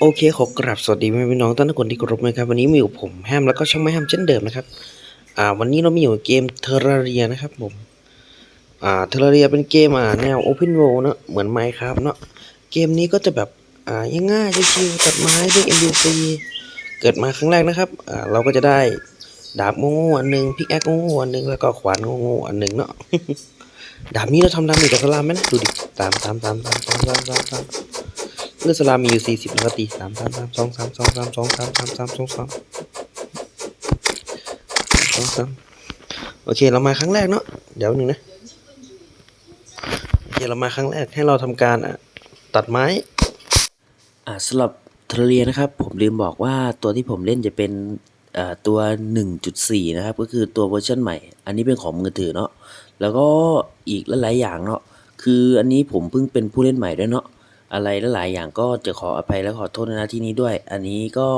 โอเคขอกราบสวัสดีพี่น้องท่านทุกคนที่กรุรพนะครับ วันนี้มีอยู่ผมแฮมแล้วก็ช่างไม้แฮมเช่นเดิมนะครับ อ่า วันนี้เรามีอยู่เกมเทอร์เรียนะครับผม อ่าเทอร์เรียเป็นเกมอ่าแนวโอเพนโวลนะเหมือนไม้ครับเนาะเกมนี้ก็จะแบบอ่าง่ายๆชิวๆตัดไม้ด้วย MUC เกิดมาครั้งแรกนะครับอ่าเราก็จะได้ดาบโง่อันหนึ่งพิกแอคง่อันหนึ่งแล้วก็ขวานโง่อันหนึ่งเนาะดาบนี้เราทำดาเมจกับสลามไหมนะดูดิตามตามตามตามตามตามตาม เลือดสลามมีอยู่สี่สิบแล้วก็ตีสามสามสามสองสามสองสามสองสามสามสามสองสามสองสามโอเคเรามาครั้งแรกเนาะเดี๋ยวหนึ่งนะโอเคเรามาครั้งแรกให้เราทำการตัดไม้อ่าสำหรับเทเรียนะครับผมลืมบอกว่าตัวที่ผมเล่นจะเป็นอ่าตัว 1.4 นะครับ ก็คือตัวเวอร์ชันใหม่ อันนี้เป็นของมือถือเนาะแล้วก็อีกหลายๆอย่างเนาะคืออันนี้ผมเพิ่งเป็นผู้เล่นใหม่ด้วยเนาะ อะไรหลายๆอย่างก็จะขออภัยและขอโทษในที่นี้ด้วย อันนี้ก็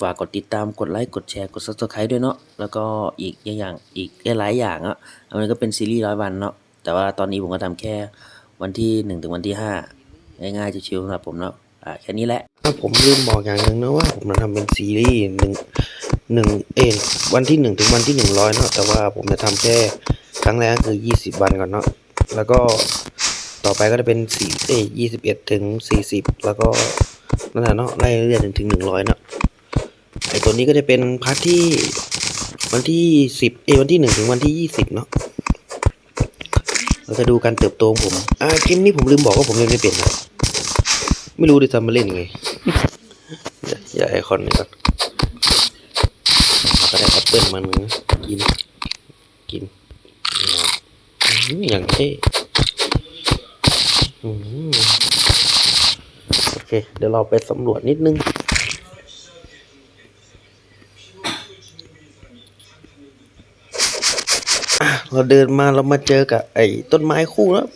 ฝากกดติดตามกดไลค์กดแชร์กด subscribe ด้วยเนาะแล้วก็อีกอย่างอีกหลายอย่างอะอันนี้ก็เป็นซีรีส์ร้อยวันเนาะแต่ว่าตอนนี้ผมก็ทำแค่วันที่1ถึงวันที่5ง่ายๆชิวๆสำหรับผมเนาะอ่าแค่นี้แหละผมลืมบอกอย่างหนึ่งนะว่าผมจะทำเป็นซีรีส์หนึ่งหนึ่งเอ็นวันที่หนึ่งถึงวันที่หนึ่งร้อยเนาะแต่ว่าผมจะทำแค่ครั้งแรกคือยี่สิบวันก่อนเนาะแล้วก็ ต่อไปก็จะเป็นสี่เอ้ยี่สิบเอ็ดถึงสี่สิบแล้วก็นั่นแหละเนาะไล่เรื่อยๆถึงหนึ่งร้อยเนาะไอตัวนี้ก็จะเป็นพาร์ทที่วันที่สิบเอวันที่หนึ่งถึงวันที่ยี่สิบเนาะเราจะดูการเติบโตของผมอ่าเกมนี้ผมลืมบอกว่าผมเล่นไม่เป็นนะไม่รู้ดิทำมาเล่นไงอย่าอย่าไอคอนนี่ก่อนก็ได้แอปเปิลมาหนึ่งกินกินอย่างเท่ โอเค เดี๋ยวเราไปสำรวจนิดนึง เราเดินมาเรามาเจอกับไอ้ต้นไม้คู่แล้ว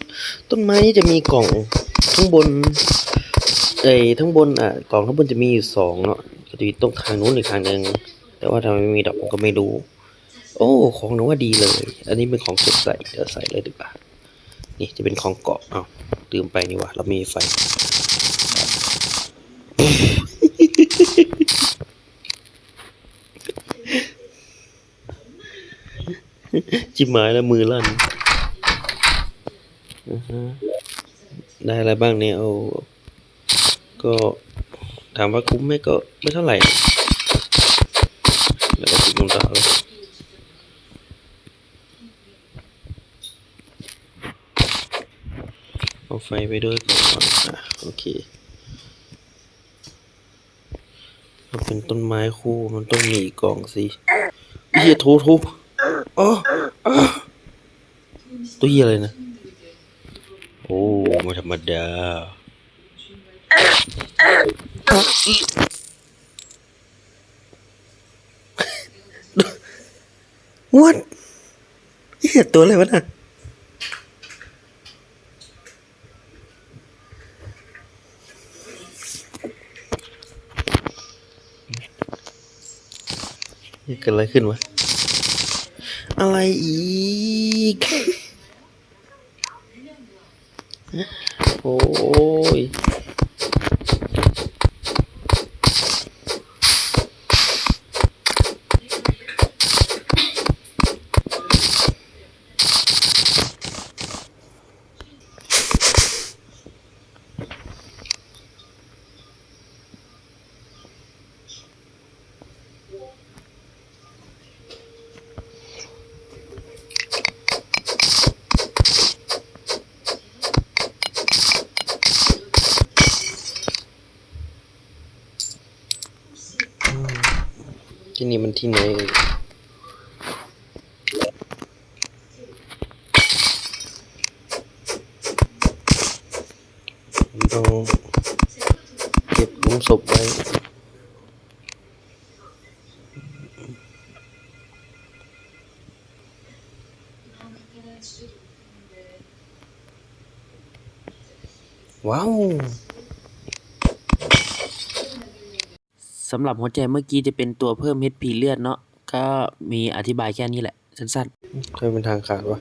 ต้นไม้นี่จะมีกล่องข้างบนเอ้ทั้งบนอะกล่องข้างบนจะมีอยู่สองเนาะก็จะมีตรงทางนู้นอีกทางหนึ่งแต่ว่าทำไมไม่มีดอกผมก็ไม่รู้ โอ้ของหนูว่าดีเลย อันนี้เป็นของเก็บใส่เดี๋ยวใส่เลยดีกว่านี่จะเป็นของเกาะเอ้า ลืมไปนี่ว่าเรามีไฟ จิบหมายแล้วมือลั่นได้อะไรบ้างเนี่ยเอาก็ถามว่าคุ้มไหมก็ไม่เท่าไหร่แล้วก็ติดลงต่อเลย เอาไฟไปด้วยก่อนอะโอเคถ้าเป็นต้นไม้คู่มันต้องมีกล่องสิเฮียทุบทุบอ๋อตัวเฮียอะไรนะ โอ้ไม่ธรรมดา What เหี้ยตัวอะไรวะน่ะ เกิดอะไรขึ้นวะ อะไรอีก โอ้ย ที่นี่มันที่ไหนเอ่ยผมต้องเก็บหลุมศพไว้ว้าว สำหรับหัวใจเมื่อกี้จะเป็นตัวเพิ่ม HP เลือดเนาะก็มีอธิบายแค่นี้แหละ สั้นๆเคยเป็นทางขาดวะ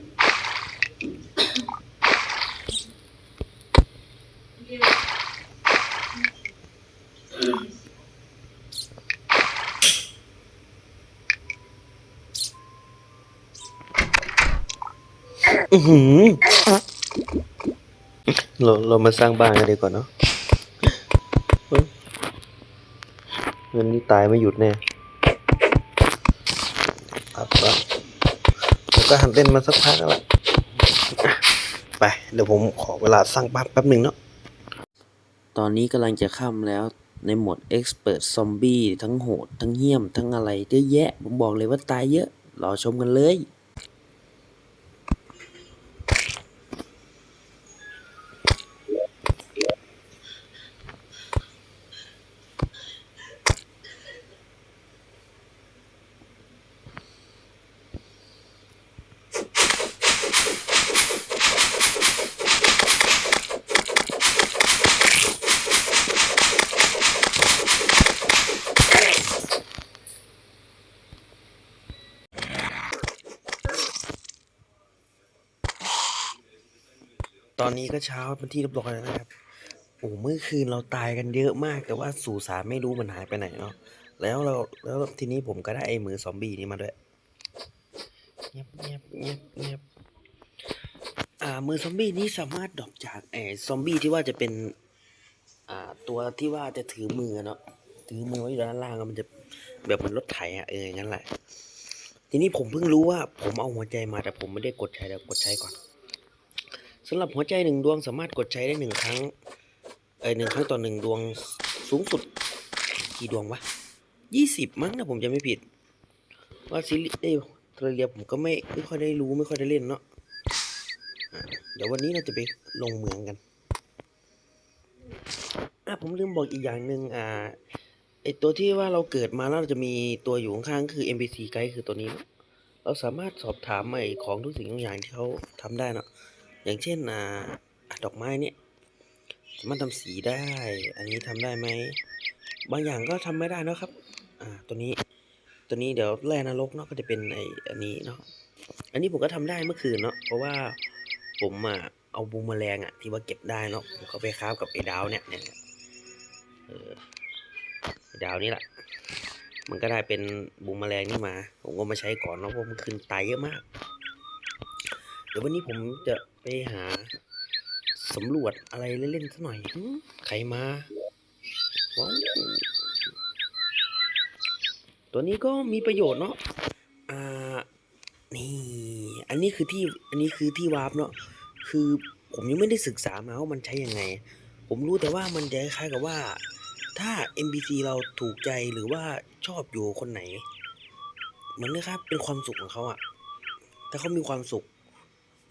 เราเรามาสร้างบ้านกันดีกว่าเนาะ งินนี่ตายไม่หยุดแน่ครับแล้วผมก็หันเล่นมาสักพักแล้วไป เดี๋ยวผมขอเวลาสร้างบ้านแป๊บหนึ่งเนาะ ตอนนี้กำลังจะค่ำแล้วในโหมด Expert Zombie ทั้งโหด ทั้งเหี้ยม ทั้งอะไรเยอะแยะ ผมบอกเลยว่าตายเยอะ รอชมกันเลย ตอนนี้ก็เช้าเป็นที่เรียบร้อยแล้วนะครับ โอ้เมื่อคืนเราตายกันเยอะมาก แต่ว่าสู่สารไม่รู้มันหายไปไหนเนาะ แล้วเราแล้วทีนี้ผมก็ได้ไอ้มือซอมบี้นี้มาด้วย เงียบเงียบเงียบเงียบอ่า มือซอมบี้นี้สามารถดรอปจากไอ้ซอมบี้ที่ว่าจะเป็น อ่า ตัวที่ว่าจะถือมือเนาะ ถือมือไว้อยู่ด้านล่างมันจะแบบเหมือนรถไถอะเอออย่างนั้นแหละ ทีนี้ผมเพิ่งรู้ว่าผมเอาหัวใจมาแต่ผมไม่ได้กดใช้เดี๋ยวกดใช้ก่อน สำหรับหัวใจหนึ่งดวงสามารถกดใช้ได้หนึ่งครั้งเอ้ยหนึ่งครั้งต่อหนึ่งดวงสูงสุด กี่ดวงวะยี่สิบมั้งนะผมจะไม่ผิด ว่าซีรีส์เอ้ยเทรเลียผมก็ไม่ไม่ค่อยได้รู้ไม่ค่อยได้เล่นเนาะเดี๋ยววันนี้เราจะไปลงเมืองกันอะผมลืมบอกอีกอย่างหนึ่งอ่าไอตัวที่ว่าเราเกิดมาแล้วเราจะมีตัวอยู่ข้างๆคือ NPC ไกด์คือตัวนี้เนาะเราสามารถสอบถามไอของทุกสิ่งทุกอย่างที่เขาทำได้เนาะ อย่างเช่นอ่าดอกไม้เนี่ยสามารถทำสีได้ อันนี้ทำได้ไหม บางอย่างก็ทำไม่ได้นะครับ อ่า ตัวนี้ ตัวนี้เดี๋ยวแร่นรกเนาะ ก็จะเป็นไออันนี้เนาะ อันนี้ผมก็ทำได้เมื่อคืนเนาะ เพราะว่าผมอะเอาบูมแมลงอะที่ว่าเก็บได้เนาะ ผมเขาไปคราฟกับไอ้ดาวเนี่ยเนี่ยเออไอดาวนี่แหละ มันก็ได้เป็นบูมแมลงนี่มา ผมก็มาใช้ก่อนเนาะ เพราะเมื่อคืนตายเยอะมาก ดี๋ยววันนี้ผมจะไปหาสำรวจอะไรเล่นๆสักหน่อยใครมาว้าวตัวนี้ก็มีประโยชน์เนาะอ่านี่อันนี้คือที่อันนี้คือที่วาร์ปเนาะคือผมยังไม่ได้ศึกษามาว่ามันใช้ยังไง ผมรู้แต่ว่ามันจะคล้ายๆกับว่า ถ้า NPC เราถูกใจหรือว่าชอบอยู่คนไหน เหมือนนะครับเป็นความสุขของเขาอะถ้าเขามีความสุข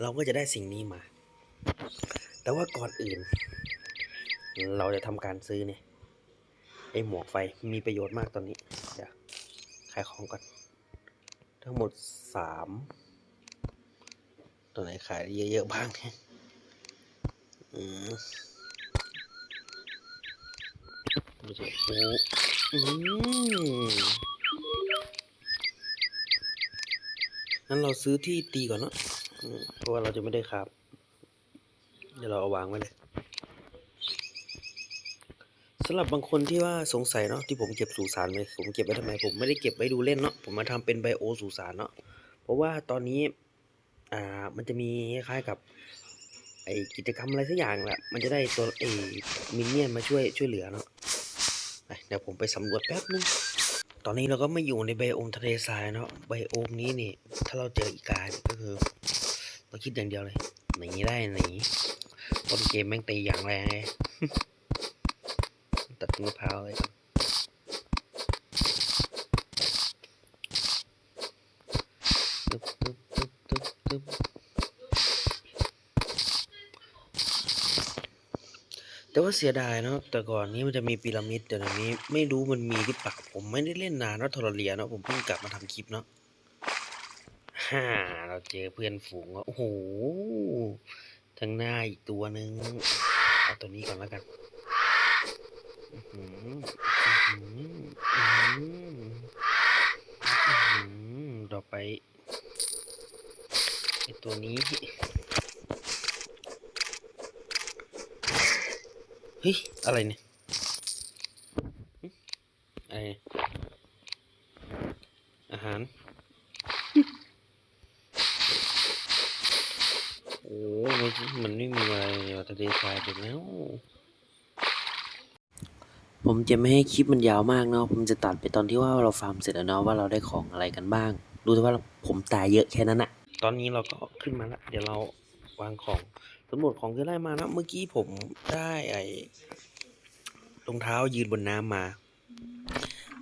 เราก็จะได้สิ่งนี้มา แต่ว่าก่อนอื่น เราจะทำการซื้อเนี่ยไอหมวกไฟมีประโยชน์มากตอนนี้เดี๋ยวขายของก่อน ทั้งหมดสามตัวไหนขายเยอะๆบ้างเนี่ยอืมไม่ใช่โอ้อืมงั้นเราซื้อที่ตีก่อนเนาะ เพราะว่าเราจะไม่ได้ครับ เดี๋ยวเราเอาวางไว้เลยสำหรับบางคนที่ว่าสงสัยเนาะที่ผมเก็บสุสานไว้ผมเก็บไว้ทำไมผมไม่ได้เก็บไว้ดูเล่นเนาะผมมาทำเป็นไบโอสุสานเนาะเพราะว่าตอนนี้อ่ามันจะมีคล้ายๆกับไอกิจกรรมอะไรสักอย่างแหละมันจะได้ตัวไอมินเนี่ยนมาช่วยช่วยเหลือเนาะเดี๋ยวผมไปสำรวจแป๊บนึงตอนนี้เราก็ไม่อยู่ในไบโอมทะเลทรายเนาะไบโอมนี้นี่ถ้าเราเจออีกาเนี่ยก็คือ เราคิดอย่างเดียวเลยหนีได้หนีต้นเกมแม่งตีอย่างแรงเลยตัดมะพร้าวเลยตึ๊บตึ๊บตึ๊บตึ๊บตึ๊บแต่ว่าเสียดายเนาะแต่ก่อนนี้มันจะมีพีระมิดแต่ตอนนี้ไม่รู้มันมีหรือเปล่าผมไม่ได้เล่นนานแล้วทรเลียเนาะผมเพิ่งกลับมาทำคลิปเนาะ ฮ่า เราเจอเพื่อนฝูงโอ้โหทางหน้าอีกตัวหนึ่งเอาตัวนี้ก่อนแล้วกันอือหืออื้อหืออื้อหืออื้อหือต่อไปไอตัวนี้ เฮ้ย อะไรเนี่ยหึอะไรเนี่ยอาหาร อีกแล้ว ผมจะไม่ให้คลิปมันยาวมากเนาะ ผมจะตัดไปตอนที่ว่าเราฟาร์มเสร็จแล้วเนาะว่าเราได้ของอะไรกันบ้าง ดูแต่ว่าผมตายเยอะแค่นั้นอะตอนนี้เราก็ขึ้นมาแล้วเดี๋ยวเราวางของสำรวจของที่ได้มานะ เมื่อกี้ผมได้ไอ้รองเท้ายืนบนน้ำมา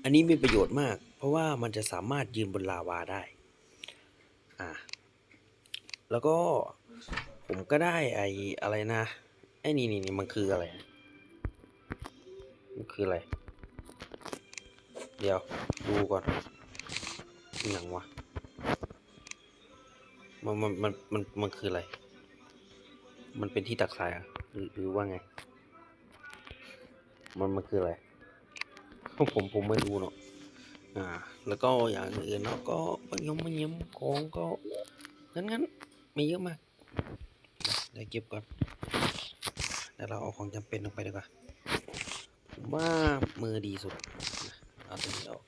อันนี้มีประโยชน์มาก เพราะว่ามันจะสามารถยืนบนลาวาได้ อ่า แล้วก็ ผมก็ได้ไอ้อะไรนะ ไอ้นี่นี่นี่มันคืออะไร มันคืออะไร เดี๋ยวดูก่อนอหย่างวะ มันมันมันมันมันคืออะไร มันเป็นที่ตักทรายอะหรือว่าไง มันมันคืออะไร ผมผมไม่รู้เนาะอ่า แล้วก็อย่างอื่นเนาะก็บางยมบางยมของก็งั้นงั้นไม่เยอะมาก เดี๋ยวเก็บก่อนเดี๋ยวเราเอาของจำเป็นลงไปดีกว่าผมว่ามือดีสุดเอาตัวนี้ออก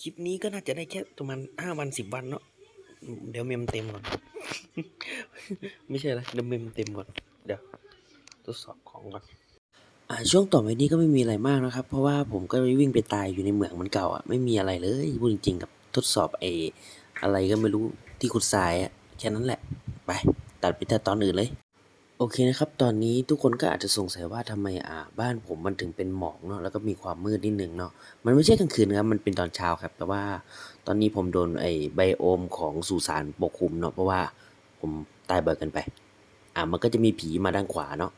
คลิปนี้ก็น่าจะได้แค่ประมาณห้าวันสิบวันเนาะเดี๋ยวเมมเต็มก่อน ไม่ใช่ละเดี๋ยวเมมเต็มก่อนเดี๋ยวทดสอบของก่อนอ่าช่วงต่อไปนี้ก็ไม่มีอะไรมากนะครับ เพราะว่าผมก็วิ่งไปตายอยู่ในเหมืองเหมันเก่าอะไม่มีอะไรเลยพูดจริงๆกับทดสอบไอ้อะไรก็ไม่รู้ที่ขุดทรายอะแค่นั้นแหละไป ตัดไปแต่ตอนอื่นเลย โอเคนะครับ ตอนนี้ทุกคนก็อาจจะสงสัยว่าทำไมอ่าบ้านผมมันถึงเป็นหมอกเนาะแล้วก็มีความมืดนิดนึงเนาะมันไม่ใช่กลางคืนนะครับมันเป็นตอนเช้าครับ แต่ว่าตอนนี้ผมโดนไอ้ไบโอมของสุสานปกคลุมเนาะเพราะว่าผมตายบ่อยกินไป อ่ามันก็จะมีผีมาด้านขวาเนาะ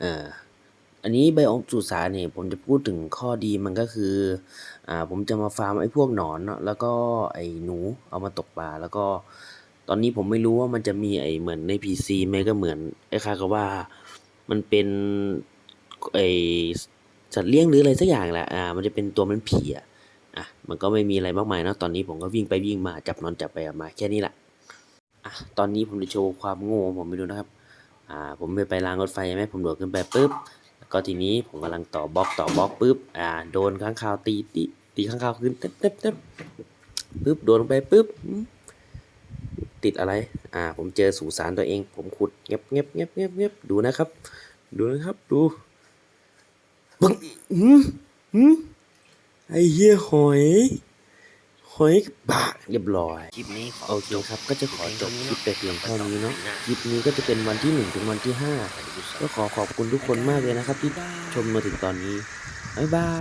เอออันนี้ไบโอมสุสานเนี่ยผมจะพูดถึงข้อดีมันก็คืออ่าผมจะมาฟาร์มไอ้พวกหนอนเนาะแล้วก็ไอ้หนูเอามาตกปลาแล้วก็ ตอนนี้ผมไม่รู้ว่ามันจะมีไอเหมือนใน PC ไหมก็เหมือนไอ้คล้ากับว่า มันเป็นไอสัตว์เลี้ยงหรืออะไรสักอย่างแหละอ่า มันจะเป็นตัวมันผีอะอะ มันก็ไม่มีอะไรมากมายนะตอนนี้ผมก็วิ่งไปวิ่งมาจับนอนจับไปมาแค่นี้แหละอะตอนนี้ผมจะโชว์ความโง่ของผมไปดูนะครับ อ่า ผมไปไปรางรถไฟใช่ไหมผมโดดขึ้นไปปุ๊บแล้วก็ทีนี้ผมกำลังต่อบล็อกต่อบล็อกปุ๊บอ่า โดนข้างคาวตีตีตีข้างคาวขึ้นเต็บเต็บเต็บปุ๊บโดนลงไปปุ๊บ ติดอะไร อ่า ผมเจอสุสานตัวเอง ผมขุดเงียบเงียบเงียบเงียบเงียบดูนะครับ ดูนะครับ ดูบึ้งอืมอืมไอ้เหี้ยหอยหอยบาเรียบร้อยคลิปนี้ขโอเคครับ ก็จะขอจบคลิปแต่เพียงเท่านี้เนาะคลิปนี้ก็จะเป็นวันที่หนึ่งถึงวันที่ห้าก็ขอขอบคุณทุกคนมากเลยนะครับ ที่ชมมาถึงตอนนี้บ๊ายบาย